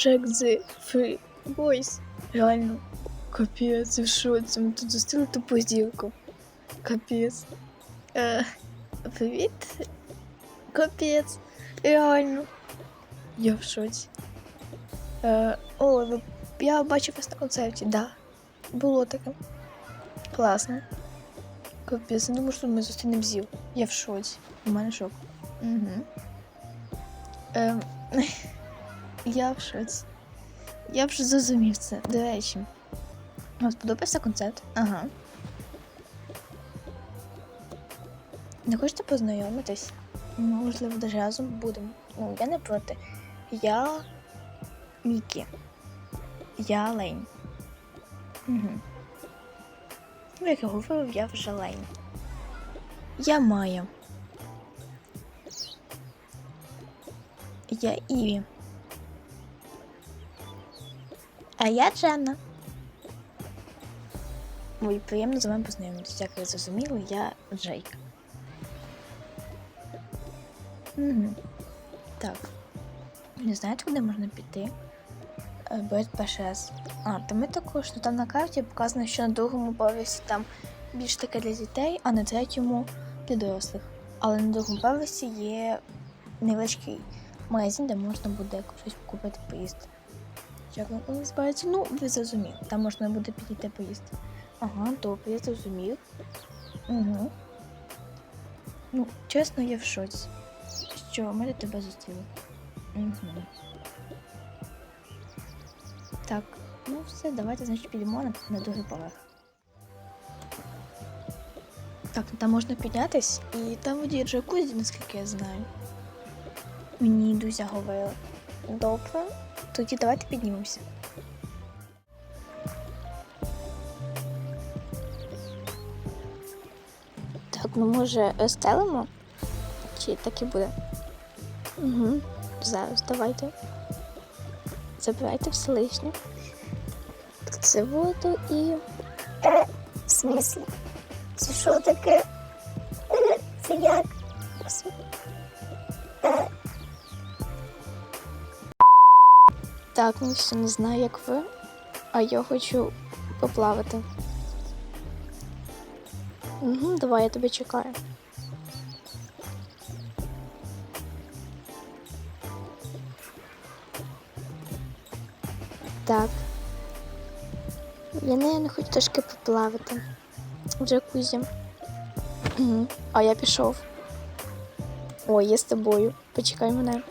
Джек з Free Boys. Реально. Капець, ви що це? Ми тут зустріли тупу зділку. Капець. Е, привіт. Капець. Реально. Я в шоці. Е, о, ви, я бачив вас на концерті, да. Було таке. Класно. Капець, я думаю, що ми зустрінемо зіл. Я в шоці. У мене шок. Угу. Ем, я в шоці. Я вже зрозумів це. До речі. Вам сподобався концерт? Ага. Не хочете познайомитись? Можливо, даже разом будемо. Ну, я не проти. Я Мікі. Я Лейн. Угу. Ну, як я говорив, я вже Лейн. Я Майя. Я Іві. А я Дженна. Ой, приємно з вами познайомитися. Як ви зрозуміли, я Джейк. Угу. Так. Не знаєте, куди можна піти? Е, Бо я перший раз. А, то ми також, ну там на карті показано, що на другому поверсі там більш таке для дітей, а на третьому для дорослих. Але на другому поверсі є невеличкий магазин, де можна буде щось купити поїсти. Як він називається? Ну, ви зрозуміли. Там можна буде підійти поїсти. Ага, добре, я зрозумів. Угу. Ну, чесно, я в шоці. Що ми до тебе зустріли. Угу. Так, ну все, давайте, значить, підемо на, на другий поверх. Так, ну там можна піднятись, і там воді джакузі, наскільки я знаю. Мені Дузя говорила. Добре, тоді давайте піднімемося. Так, ну може стелимо? Чи так і буде? Угу. Зараз давайте. Забирайте все лишнє. Це воду і. В смислі? Це що таке? Це як? Так, ну все, не знаю, як ви, а я хочу поплавати. Угу, давай, я тебе чекаю. Так. Я не, хочу трошки поплавати. В джакузі. Угу. А я пішов. О, я з тобою. Почекай мене.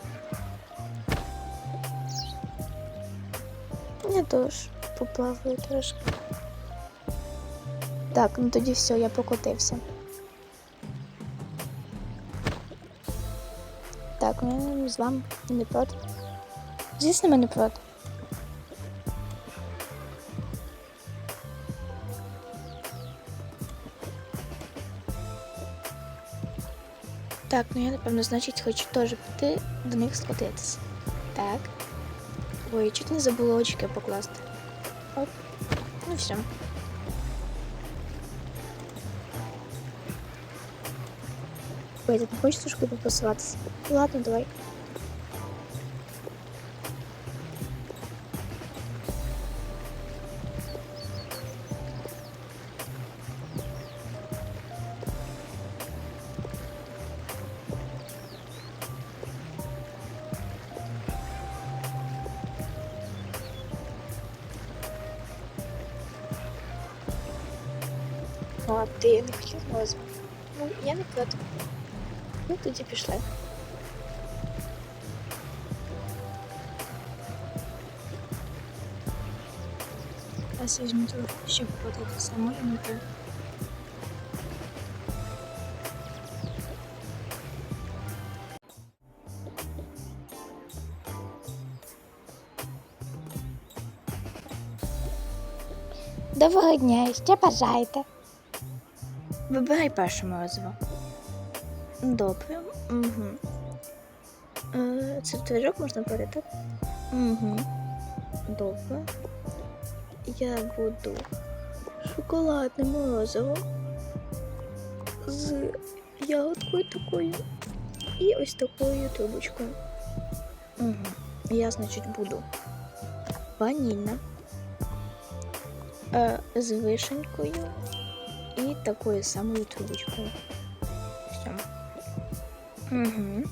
Я теж поплаваю трошки. Так, ну тоді все, я покотився. Так, ну з вами не проти. Звісно, ми не проти. Так, ну я напевно, значить, хочу теж піти до них скотитися. Так. Ой, чуть не забула очки покласти. Оп. Ну все. Ой, ти не хочеш трошки попасуватися? Ладно, давай. А ти не хотів мозку? Ну, я не проти. Ну, тоді пішли. А візьму трохи ще покотитися, можемо йти? Доброго дня, що бажаєте? Вибирай перше морозиво. Добре. Угу. Е, це в твіжок можна брати. Угу. Добре. Я буду шоколадне морозиво з ягодкою такою і ось такою трубочкою. Угу. Я, значить, буду ванільна е, з вишенькою і такою самою трубочкою. Все. Угу.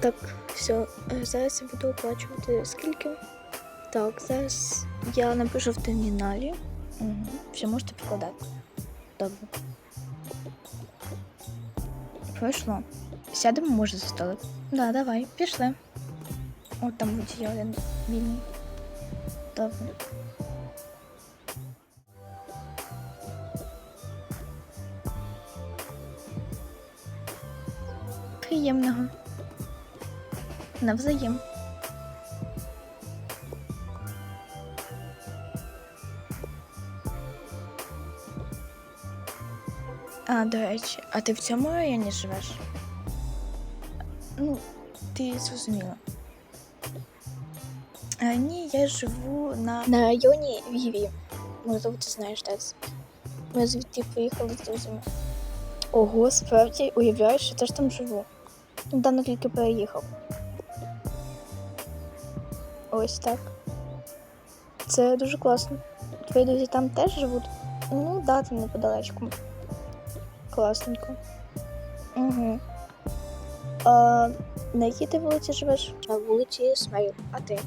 Так, все, е, зараз я буду оплачувати скільки. Так, зараз я напишу в терміналі. Угу. Все, можете прикладати. Добре. Пройшло. Сядемо, може, за столик. Да, давай, пішли. От там будь є один вільний. Добре. Приємного. Навзаєм. А, до речі, а ти в цьому районі живеш? Ну, ти зрозуміла. А, ні, я живу на, на районі Віві. Можливо, ти знаєш Тес. Ми звідти поїхали з друзями. Ого, справді, уявляєш, що теж там живу. Недавно тільки переїхав. Ось так. Це дуже класно. Твої друзі там теж живуть? Ну, да, там неподалечку. Класненько. Угу. А, на якій ти вулиці живеш? На вулиці Смею. А ти?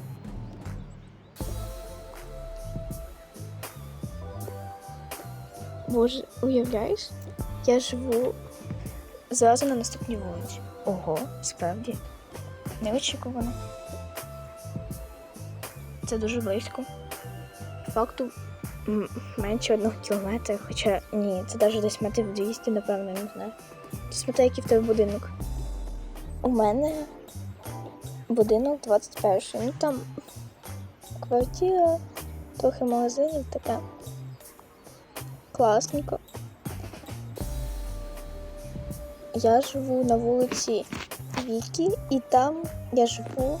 Боже, уявляєш? Я живу зразу на наступній вулиці. Ого, справді. Неочікувано. Це дуже близько. Факту менше одного кілометра, хоча ні, це навіть десь метрів 200, напевно, не знаю. Смотри, який в тебе будинок. У мене будинок 21. Ну там квартира, трохи магазинів, таке. Класненько. Я живу на вулиці Вікі, і там я живу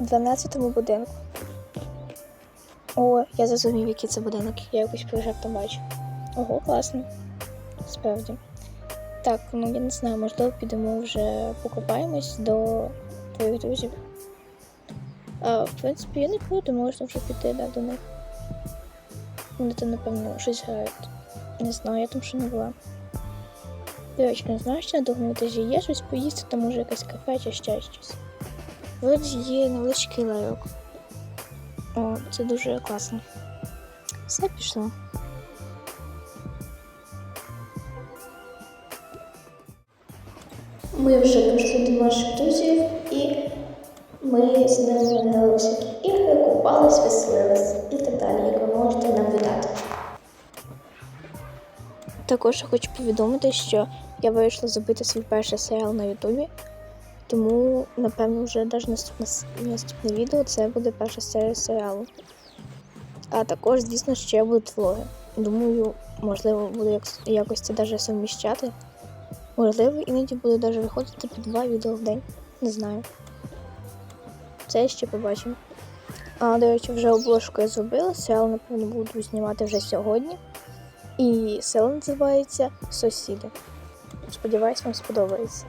в 12-му будинку. О, я зрозумів, який це будинок. Я якось приїжджав там бачив. Ого, класно. Справді. Так, ну я не знаю, можливо, підемо вже покупаємось до твоїх друзів. А, в принципі, я не проти, можна вже піти да, до них. Вони там, напевно, щось грають. Не знаю, я там ще не була. Не знаю, що на другому етажі є щось поїсти, там може якесь кафе чи ще щось. Вроді є невеличкий ларьок. О, це дуже класно. Все пішло. Ми вже прийшли до наших друзів і ми з ними грали всякі ігри, купались, веселились і так далі, як ви можете наблюдати. Також хочу повідомити, що я вирішила зробити свій перший серіал на Ютубі. Тому, напевно, вже навіть наступне, наступне відео це буде перша серія серіалу. А також, звісно, ще будуть влоги. Думаю, можливо, буду якось це навіть совміщати. Можливо, іноді буде навіть виходити по два відео в день. Не знаю. Це ще побачимо. А, до речі, вже обложку я зробила. Серіал, напевно, буду знімати вже сьогодні. І село називається Сусіди. Сподіваюсь, вам сподобається.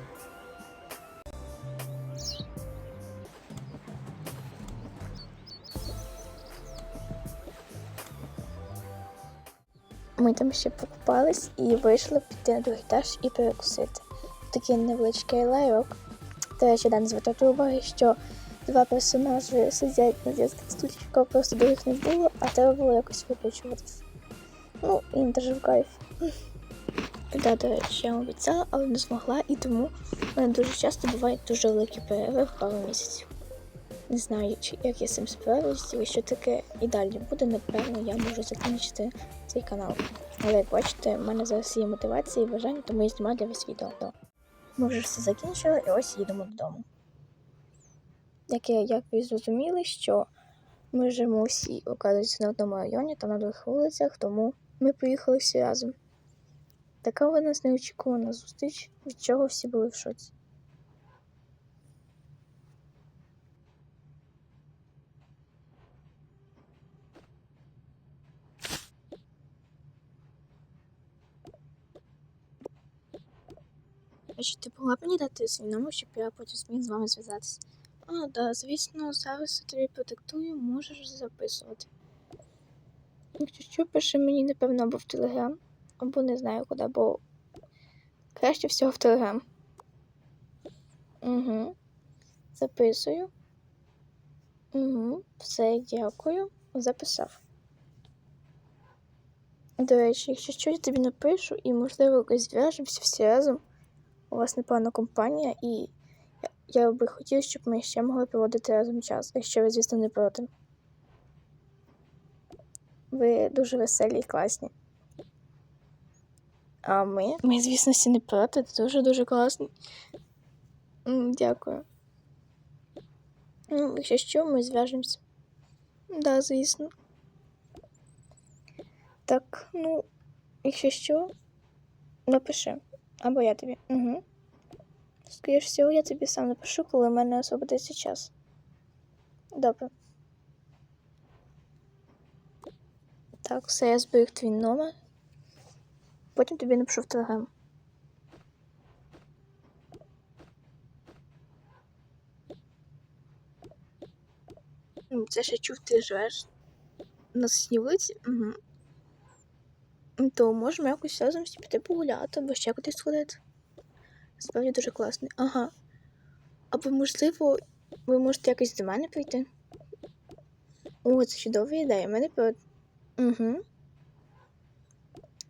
Ми там ще покупались і вийшли піти на другий етаж і перекусити. Такий невеличкий лайок. До речі, дан звертати уваги, що два персонажі сидять на дитячих стульчиках, просто других не було, а треба було якось викручуватися. Ну, їм теж в кайф. Да, до речі, я вам обіцяла, але не змогла, і тому в мене дуже часто бувають дуже великі перерви в пару місяців. Не знаю, чи як я з цим справлюсь, і що таке і далі буде, напевно, я можу закінчити цей канал. Але як бачите, в мене зараз є мотивація і бажання, тому я знімаю для вас відео. Ми вже все закінчили і ось їдемо додому. Як, я, як ви зрозуміли, що ми живемо всі, оказується, на одному районі та на двох вулицях, тому ми поїхали всі разом. Така у нас неочікувана зустріч, від чого всі були в шоці. А Чи ти могла б мені дати свій номер, щоб я потім зміг з вами зв'язатися? А, да, звісно, зараз я тобі продиктую, можеш записувати. Якщо що, пиши мені, напевно, або в Телеграм, або не знаю куди, бо краще всього в Телеграм. Угу. Записую. Угу. Все, дякую. Записав. До речі, якщо що, я тобі напишу і, можливо, якось зв'яжемося всі разом. У вас непогана компанія, і я би хотів, щоб ми ще могли проводити разом час, якщо ви, звісно, не проти. Ви дуже веселі і класні. А ми? Ми, звісно, всі не проти, ти дуже-дуже класний. М, Дякую. Ну, якщо що, ми зв'яжемося. Да, звісно. Так, ну, якщо що, напиши. Або я тобі. Угу. Скоріше всього, я тобі сам напишу, коли в мене освободиться час. Добре. Так, все, я зберіг твій номер. Потім тобі напишу в телеграм. Це ще чув, ти живеш на сусідній вулиці? Угу. То можемо якось разом піти погуляти, або ще кудись сходити. Справді дуже класний. Ага. Або, можливо, ви можете якось до мене прийти? О, це чудова ідея. Мене. Угу.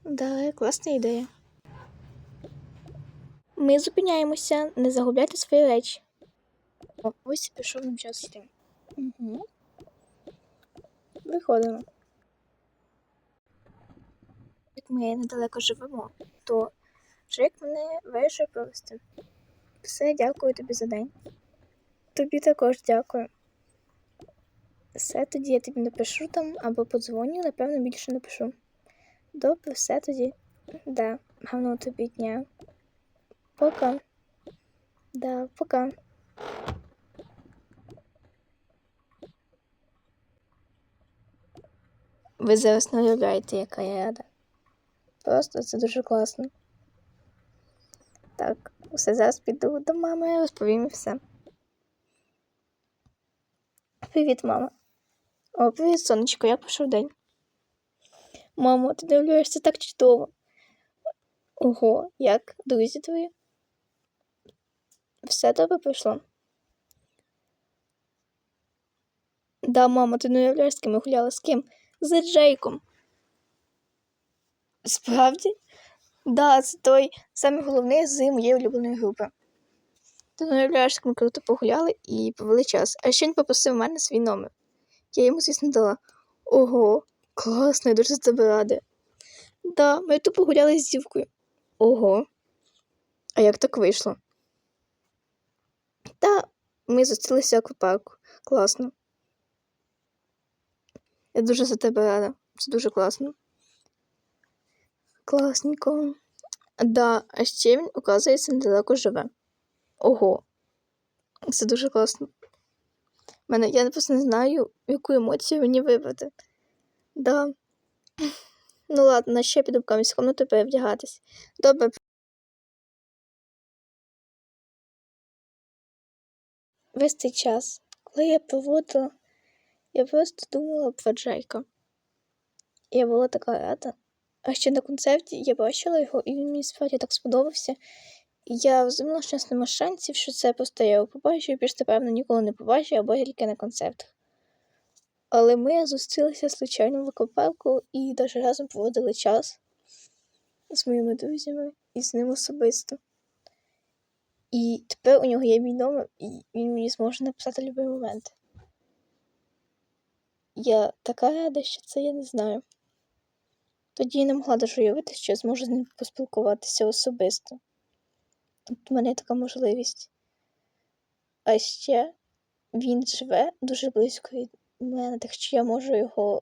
Да, класна ідея. Ми зупиняємося, не загубляйте свої речі. О, ось пішов нам час йти. Угу. Виходимо. Як ми недалеко живемо, то Джек мене вирішив провести. Все, дякую тобі за день. Тобі також дякую. Все тоді я тобі напишу там або подзвоню, напевно, більше напишу. Добре, все тоді. Да, гарного тобі дня. Пока. Да, пока. Ви зараз не уявляєте, яка я рада. Просто це дуже класно. Так, все зараз піду до мами, розповім їй все. Привіт, мама. О, привіт, сонечко, як пішов день? Мамо, ти дивляєшся так чудово. Ого, як друзі твої? Все добре пройшло? Да, мамо, ти не уявляєш, з ким я гуляла, з ким? З Джейком. Справді? Да, це той самий головний з моєї улюбленої групи. Ти не уявляєш, як ми круто погуляли і провели час. А ще він попросив у мене свій номер. Я йому, звісно, дала. Ого, класно, я дуже за тебе рада. Да, ми тут погуляли з дівкою. Ого. А як так вийшло? Та ми зустрілися в аквапарку. Класно. Я дуже за тебе рада. Це дуже класно. Класненько. Да, а ще він, оказується, недалеко живе. Ого. Це дуже класно. Мене, я просто не знаю, яку емоцію мені вибрати. Да. Ну ладно, ще піду в камінь комнату перевдягатись. Добре. Весь цей час, коли я проводила, я просто думала про Джейка. Я була така рада. А ще на концерті я бачила його, і він мені справді так сподобався. Я розуміла, що у нас нема шансів, що це просто я його побачу, і більше, напевно, ніколи не побачу, або тільки на концертах. Але ми зустрілися случайно в аквапарку і навіть разом проводили час з моїми друзями і з ним особисто. І тепер у нього є мій номер, і він мені зможе написати будь-який момент. Я така рада, що це я не знаю. Тоді я не могла даже уявити, що я зможу з ним поспілкуватися особисто. От у мене така можливість. А ще він живе дуже близько від мене, так що я можу його,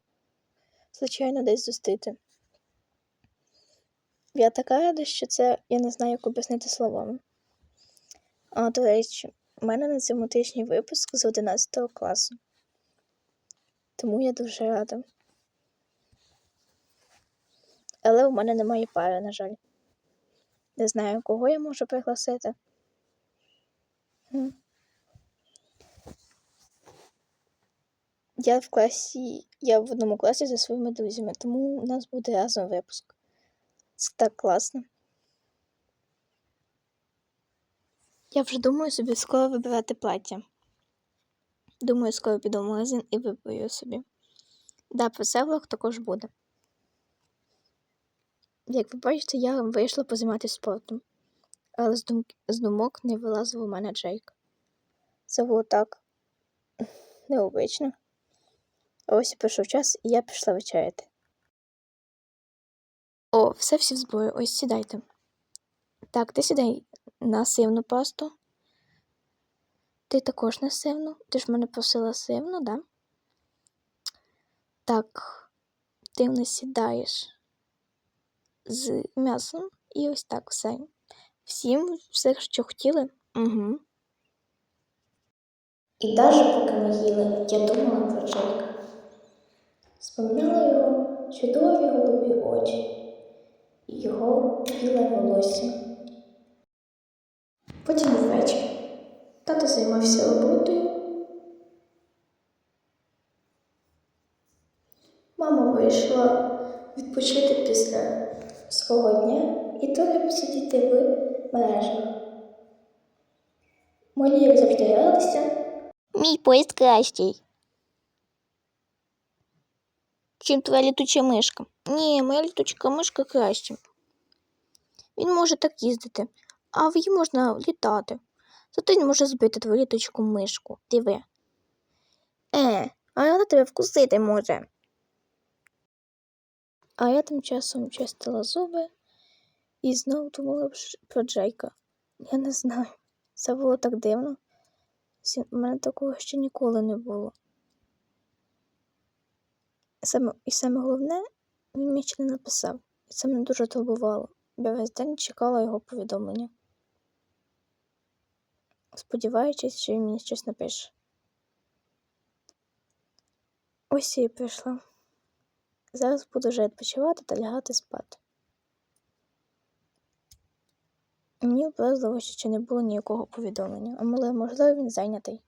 звичайно, десь зустріти. Я така рада, що це я не знаю, як об'яснити словами. А, до речі, у мене на цьому тижні випуск з 11 класу. Тому я дуже рада. Але у мене немає пари, на жаль. Не знаю, кого я можу пригласити. Я в класі, я в одному класі зі своїми друзями, тому у нас буде разом випуск. Це так класно. Я вже думаю собі скоро вибирати плаття. Думаю, скоро піду в магазин і виберу собі. Да, про це влог також буде. Як ви бачите, я вийшла позайматися спортом, але з, дум... з думок не вилазив у мене Джейк. Це було так необично. Ось і прийшов час, і я пішла вечеряти. О, все всі в зборі, ось сідайте. Так, ти сідай на сивну пасту. Ти також на сивну. Ти ж мене просила сивну, да? Так, ти нас сідаєш з м'ясом і ось так все. Всім все, що хотіли. Угу. І навіть поки ми їли, я думала про Джейка. Споминала його чудові голубі очі і його біле волосся. Потім ввечері тато займався роботою. Мама вийшла відпочити після свого дня і то посидіти в мережах. Малі, як завжди, гралися. Мій поїзд кращий. Чим твоя літуча мишка? Ні, моя літуча мишка краще. Він може так їздити, а в її можна літати. Зато він може збити твою літучку мишку. Диви. Е, а вона тебе вкусити може. А я тим часом чистила зуби і знову думала про Джейка. Я не знаю. Це було так дивно. У мене такого ще ніколи не було. Саме, і саме головне, він мені ще не написав. І це мене дуже турбувало. Я весь день чекала його повідомлення. Сподіваючись, що він мені щось напише. Ось я і прийшла. Зараз буду вже відпочивати та лягати спати. Мені образливо, що ще не було ніякого повідомлення, але, можливо, він зайнятий.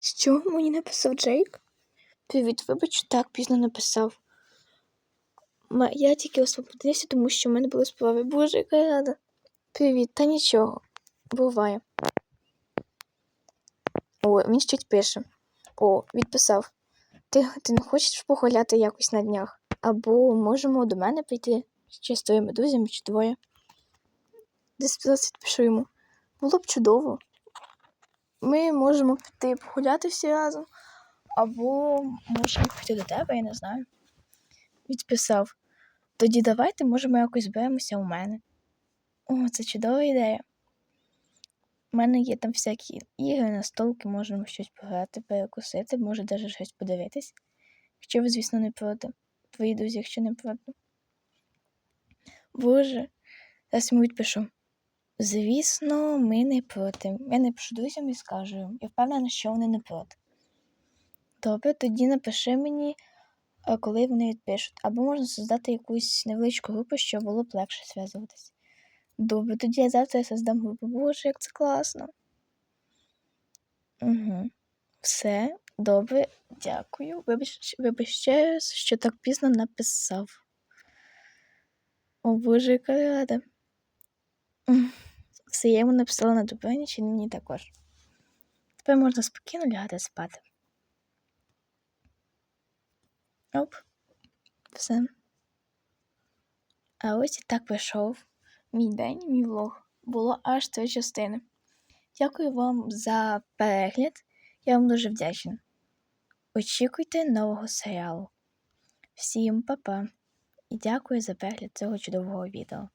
Що мені написав Джейк? Привіт, вибач, так пізно написав. Я тільки освободився, тому що в мене були справи. Боже, яка рада. Привіт, та нічого. Буває. Він щось пише. О, відписав. Ти, ти не хочеш погуляти якось на днях? Або можемо до мене прийти ще з твоїми друзями чи двоє. Десь відпишу йому. Було б чудово. Ми можемо піти погуляти всі разом, або можемо піти до тебе, я не знаю. Відписав. Тоді давайте, можемо якось зберемося у мене. О, це чудова ідея. У мене є там всякі ігри, настолки, можемо щось пограти, перекусити, може навіть щось подивитись. Якщо ви, звісно, не проти. Твої друзі, якщо не проти. Боже, зараз йому відпишу. Звісно, ми не проти. Я напишу друзям і скажу. Я впевнена, що вони не проти. Добре, тоді напиши мені, коли вони відпишуть. Або можна создати якусь невеличку групу, щоб було б легше зв'язуватись. Добре, тоді я завтра создам групу. Боже, як це класно. Угу. Все, добре, дякую. Вибач, вибач ще раз, що так пізно написав. О Боже, яка рада. Все, я йому написала на добраніч і мені також. Тепер можна спокійно лягати спати. Оп. Все. А ось і так пройшов мій день, мій влог. Було аж три частини. Дякую вам за перегляд. Я вам дуже вдячна. Очікуйте нового серіалу. Всім па-па. І дякую за перегляд цього чудового відео.